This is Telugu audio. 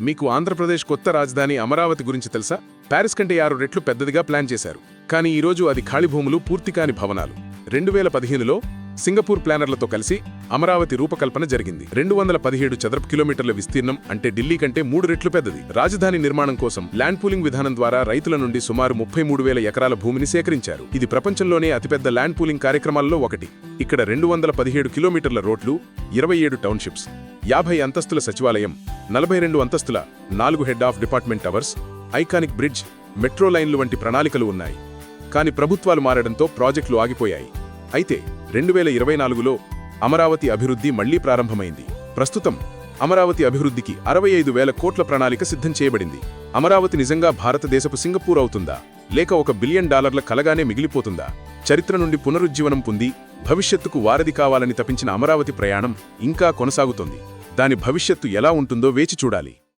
మీకు ఆంధ్రప్రదేశ్ కొత్త రాజధాని అమరావతి గురించి తెలుసా? ప్యారిస్ కంటే ఆరు రెట్లు పెద్దదిగా ప్లాన్ చేశారు. కానీ ఈరోజు అది ఖాళీ భూములు పూర్తి కాని భవనాలు. రెండు వేల పదిహేనులో సింగపూర్ ప్లానర్లతో కలిసి అమరావతి రూపకల్పన జరిగింది. రెండు వందల పదిహేడు చదరపు కిలోమీటర్ల విస్తీర్ణం అంటే ఢిల్లీ కంటే మూడు రెట్లు పెద్దది. రాజధాని నిర్మాణం కోసం ల్యాండ్ పూలింగ్ విధానం ద్వారా రైతుల నుండి సుమారు ముప్పై మూడు వేల ఎకరాల భూమిని సేకరించారు. ఇది ప్రపంచంలోనే అతిపెద్ద ల్యాండ్ పూలింగ్ కార్యక్రమాల్లో ఒకటి. ఇక్కడ రెండు వందల పదిహేడు కిలోమీటర్ల రోడ్లు ఇరవై ఏడు టౌన్షిప్స్. యాభై అంతస్తుల సచివాలయం నలభై రెండు అంతస్తుల నాలుగు head of department towers iconic bridge metro లైన్లు వంటి ప్రణాళికలు ఉన్నాయి. కాని ప్రభుత్వాలు మారడంతో ప్రాజెక్టులు ఆగిపోయాయి. అయితే రెండు వేల ఇరవై నాలుగులో అమరావతి అభివృద్ధి మళ్ళీ ప్రారంభమైంది. ప్రస్తుతం అమరావతి అభివృద్ధికి అరవై ఐదు వేల కోట్ల ప్రణాళిక సిద్ధం చేయబడింది. అమరావతి నిజంగా భారతదేశపు సింగపూర్ అవుతుందా? లేక ఒక బిలియన్ డాలర్ల కలగానే మిగిలిపోతుందా? చరిత్ర నుండి పునరుజ్జీవనం పొంది భవిష్యత్తుకు వారధి కావాలని తపించిన అమరావతి ప్రయాణం ఇంకా కొనసాగుతోంది. దాని భవిష్యత్తు ఎలా ఉంటుందో వేచి చూడాలి.